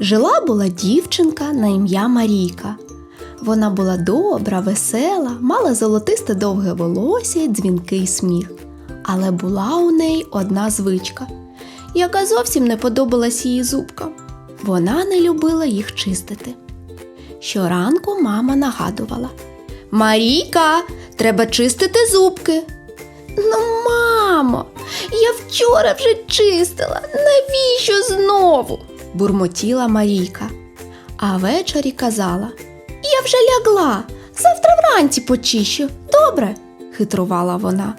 Жила була дівчинка на ім'я Марійка. Вона була добра, весела, мала золотисте довге волосся і дзвінкий сміх. Але була у неї одна звичка, яка зовсім не подобалась її зубкам. Вона не любила їх чистити. Щоранку мама нагадувала: Марійка, треба чистити зубки. Ну, мамо, я вчора вже чистила. Навіщо знову? Бурмотіла Марійка. А ввечері казала: Я вже лягла, завтра вранці почищу. Добре, хитрувала вона.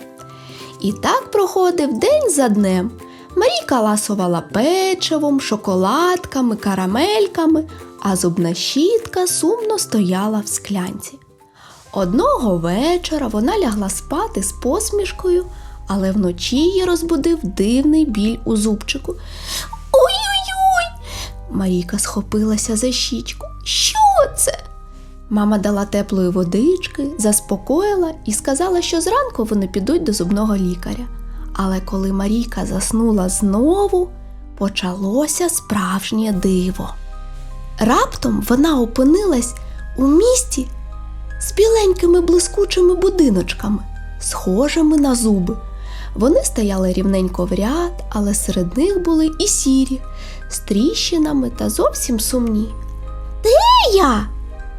І так проходив день за днем. Марійка ласувала печивом, шоколадками, карамельками, а зубна щітка сумно стояла в склянці. Одного вечора вона лягла спати з посмішкою, але вночі її розбудив дивний біль у зубчику. Марійка схопилася за щічку. Що це? Мама дала теплої водички, заспокоїла і сказала, що зранку вони підуть до зубного лікаря. Але коли Марійка заснула знову, почалося справжнє диво. Раптом вона опинилась у місті з біленькими блискучими будиночками, схожими на зуби. Вони стояли рівненько в ряд, але серед них були і сірі, з тріщинами та зовсім сумні. Де я?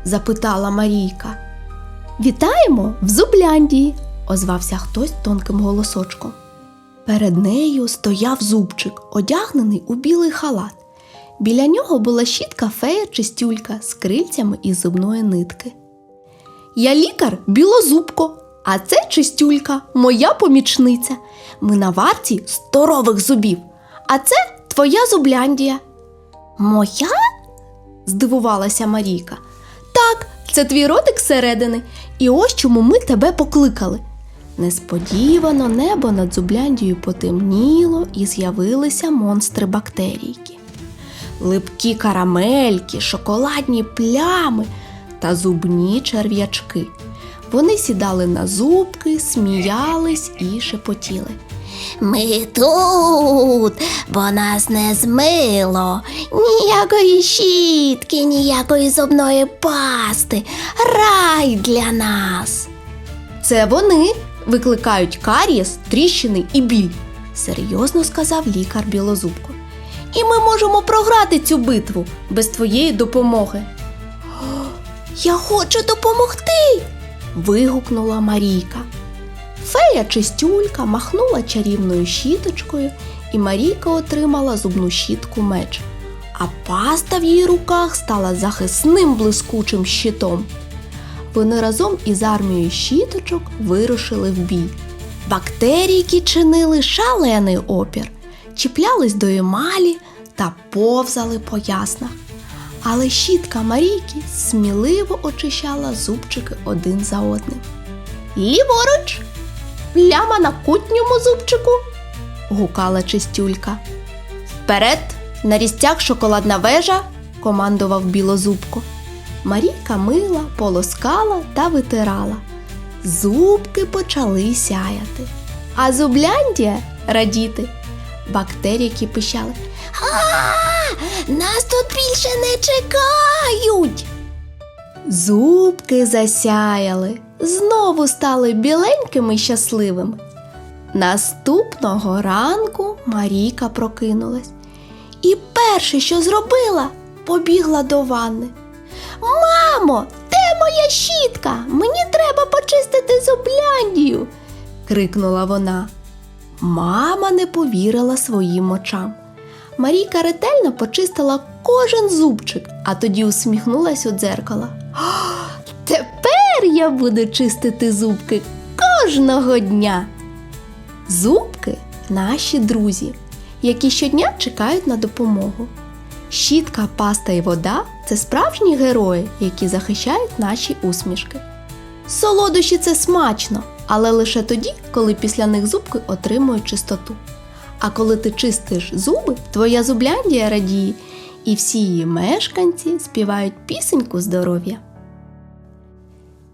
запитала Марійка. Вітаємо в Зубляндії, озвався хтось тонким голосочком. Перед нею стояв зубчик, одягнений у білий халат. Біля нього була щітка фея чистюлька з крильцями із зубної нитки. Я лікар білозубко, а це чистюлька, моя помічниця. Ми на варті здорових зубів, а це твоя зубляндія. Моя? здивувалася Марійка. Так, це твій ротик зсередини, і ось чому ми тебе покликали. Несподівано небо над Зубляндією потемніло і з'явилися монстри бактерійки. Липкі карамельки, шоколадні плями та зубні черв'ячки. Вони сідали на зубки, сміялись і шепотіли. Ми тут, бо нас не змило. Ніякої щітки, ніякої зубної пасти. Рай для нас. Це вони викликають карієс, тріщини і біль, серйозно сказав лікар Білозубко. І ми можемо програти цю битву без твоєї допомоги. Я хочу допомогти. Вигукнула Марійка. Фея чистюлька махнула чарівною щіточкою, і Марійка отримала зубну щітку меч. А паста в її руках стала захисним блискучим щитом. Вони разом із армією щіточок вирушили в бій. Бактерійки чинили шалений опір, чіплялись до емалі та повзали по яснах. Але щітка Марійки сміливо очищала зубчики один за одним. Ліворуч, пляма на кутньому зубчику, гукала чистюлька. Вперед, на різцях шоколадна вежа, командував білозубко. Марійка мила, полоскала та витирала. Зубки почали сяяти. А зубляндія радіти. Бактерії пищали. А, нас тут більше не чекають. Зубки засяяли, знову стали біленькими й щасливими. Наступного ранку Марійка прокинулась і перше, що зробила, побігла до ванни. Мамо, де моя щітка? Мені треба почистити зубляндію. крикнула вона. Мама не повірила своїм очам. Марійка ретельно почистила кожен зубчик, а тоді усміхнулась у дзеркало. Тепер я буду чистити зубки кожного дня. Зубки наші друзі, які щодня чекають на допомогу. Щітка, паста і вода це справжні герої, які захищають наші усмішки. Солодощі це смачно, але лише тоді, коли після них зубки отримують чистоту. А коли ти чистиш зуби, твоя зубляндія радіє, і всі її мешканці співають пісеньку здоров'я.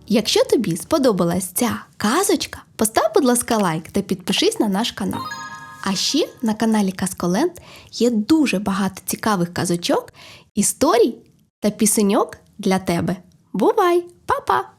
Якщо тобі сподобалась ця казочка, постав, будь ласка, лайк та підпишись на наш канал. А ще на каналі Казколенд є дуже багато цікавих казочок, історій та пісеньок для тебе. Бувай, Па-па!